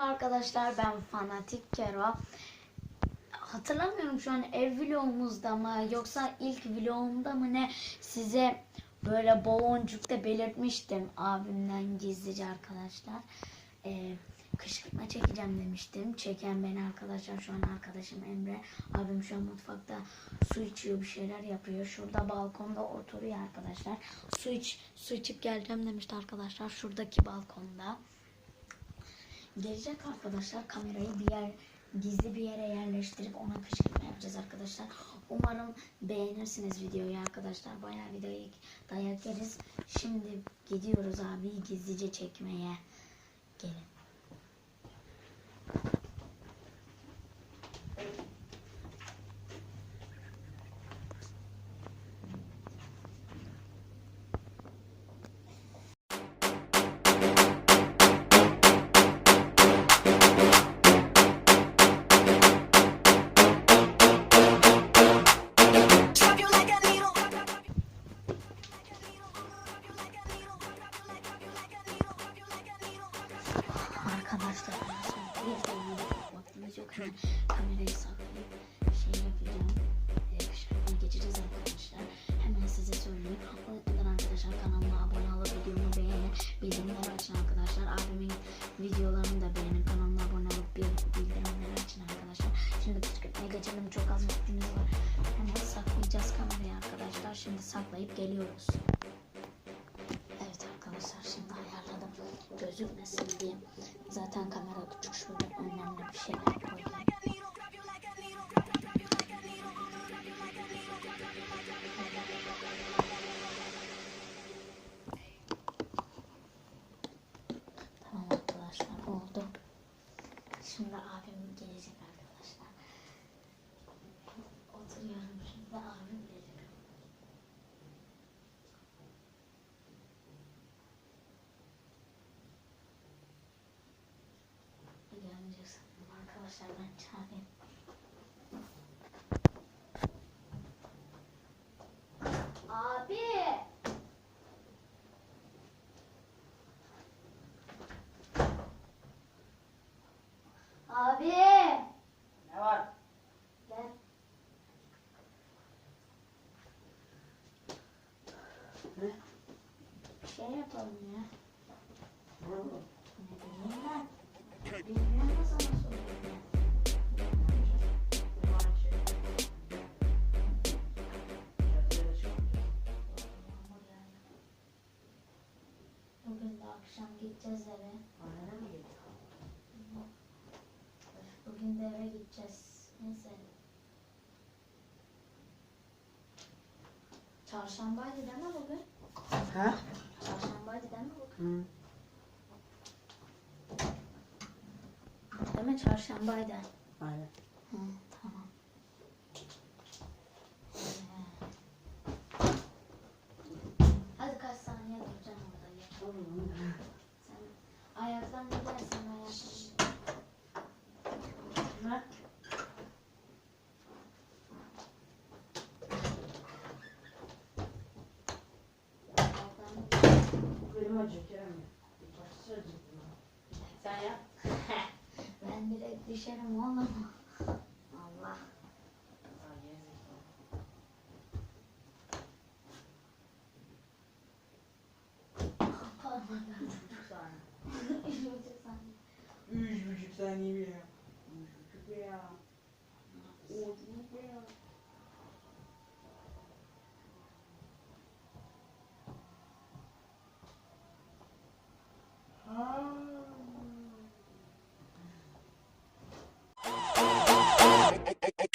Merhaba arkadaşlar ben Fanatik Kero. Hatırlamıyorum şu an ev vlogumuzda mı yoksa ilk vlogumda mı ne size böyle baloncukta belirtmiştim abimden gizlice arkadaşlar. Ee, kışkırtma çekeceğim demiştim. Çeken beni arkadaşlar şu an arkadaşım Emre. Abim şu an mutfakta su içiyor bir şeyler yapıyor. Şurada balkonda oturuyor arkadaşlar. Su iç su içip geleceğim demişti arkadaşlar. Şuradaki balkonda. Gelecek arkadaşlar kamerayı bir yer gizli bir yere yerleştirip ona kışkırtma yapacağız arkadaşlar. Umarım beğenirsiniz videoyu arkadaşlar. Bayağı bir dayak, dayak yeriz. Şimdi gidiyoruz abi gizlice çekmeye. Gelin. Az vaktimiz var. Hemen saklayacağız kamerayı arkadaşlar. Şimdi saklayıp geliyoruz. Evet arkadaşlar şimdi ayarladım. Gözükmesin diye. Zaten kamera küçük şöyle önemli bir şeyler koydum. Tamam arkadaşlar oldu. Şimdi abim gelecek arkadaşlar. Oturuyorum şimdi abim gelecek. Gelmeyecek sanırım arkadaşlar ben çağırayım. Abi! Abi! Ne var? Gel. Bir şey yapalım ya. Ne bileyim ben. Bilmiyorum da sana soruyorum. Bugün de akşam gideceğiz eve. Bugün de eve gideceğiz. Neyse. Çarşambaydı değil mi bugün? Ha? Çarşambaydı değil mi bugün? Hı. Değil mi? Çarşambaydı. Aynen. Hı, tamam. Hadi kaç saniye duracaksın orada ya. Sen ayaktan gidersen ayaktan. Ne? Ayaktan Acıyor Kerem. Başısı acıyor. Sen yap. Ben direkt düşerim oğlum. Allah. Üç buçuk saniye. Bir ya. Üç buçuk ya. Üç buçuk ya.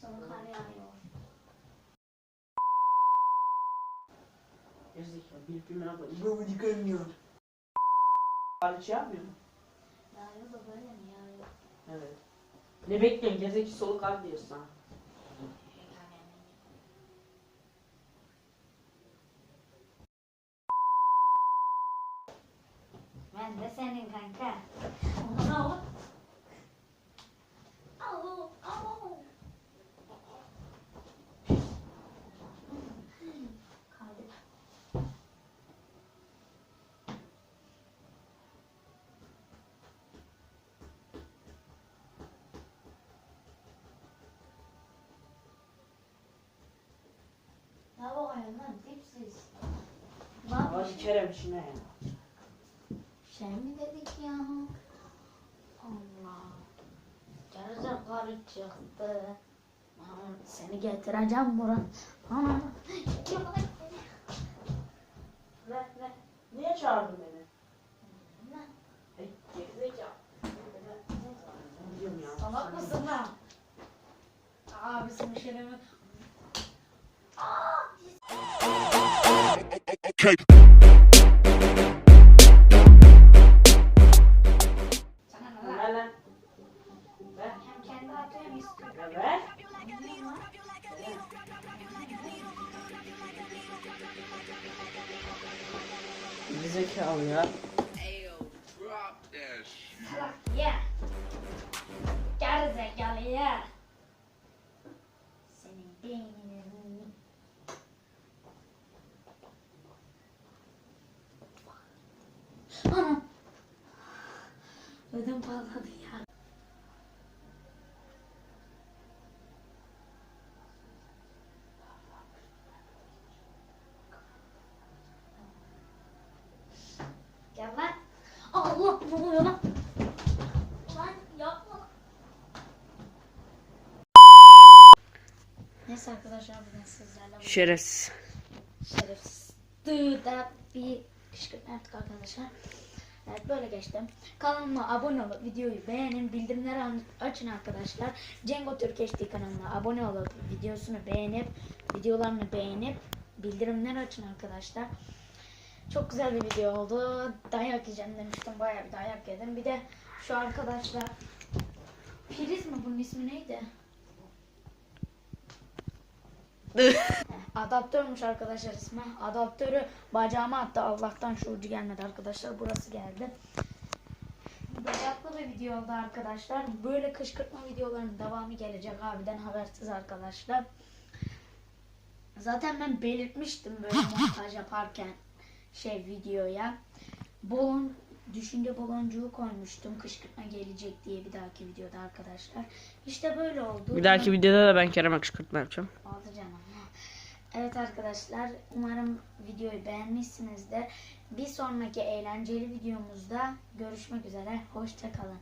Sana kar yağıyor. Gerizekalı. Bir ne. Bu dikenmiyor. Hariç yapmıyor mu? Ya yok da böyle mi ya? Yok. Evet. Ne bekliyorsun? Gerizekalı soluk al diyorsun sana. Ben de senin kanka. Au. Au. Au. Kaldı. Ne bakıyorsun lan dipsiz? Hava yapıyorsun? Kerem işine ya. Şey mi dedik ya? Allah. Gerizekalı çıktı. Aman Seni getireceğim buraya. Ana. Ne ne? Niye çağırdın beni? Gerizekalı. Ne diyorum ya? Salak mısın lan? Abisinin şeremi. Okay. Sana Salak ya. Gerizekalı ya. Senin beyninin. Ana. Ödüm patladı ya. Gel lan. Allah ne oluyor lan? Lan yapma. Neyse arkadaşlar bugün sizlerle Şerefsiz. şerefsiz da bir kışkırtma yaptık arkadaşlar. Evet böyle geçtim. Kanalıma abone olup videoyu beğenin, bildirimleri açın arkadaşlar. Cengo Türk HD kanalına abone olup videosunu beğenip, videolarını beğenip bildirimleri açın arkadaşlar. Çok güzel bir video oldu. Dayak yiyeceğim demiştim. Bayağı bir dayak yedim. Bir de şu arkadaşlar Priz mi bunun ismi neydi? Adaptörmüş arkadaşlar ismi. Adaptörü bacağıma attı. Allah'tan şu ucu gelmedi arkadaşlar. Burası geldi. Bacaklı bir video oldu arkadaşlar. Böyle kışkırtma videolarının devamı gelecek abiden habersiz arkadaşlar. Zaten ben belirtmiştim böyle montaj yaparken şey videoya. Bolon düşünce baloncuğu koymuştum. Kışkırtma gelecek diye bir dahaki videoda arkadaşlar. İşte böyle oldu. Bir dahaki videoda da ben Kerem'e kışkırtma yapacağım. Oldu canım. Evet arkadaşlar umarım videoyu beğenmişsinizdir. Bir sonraki eğlenceli videomuzda görüşmek üzere. Hoşçakalın.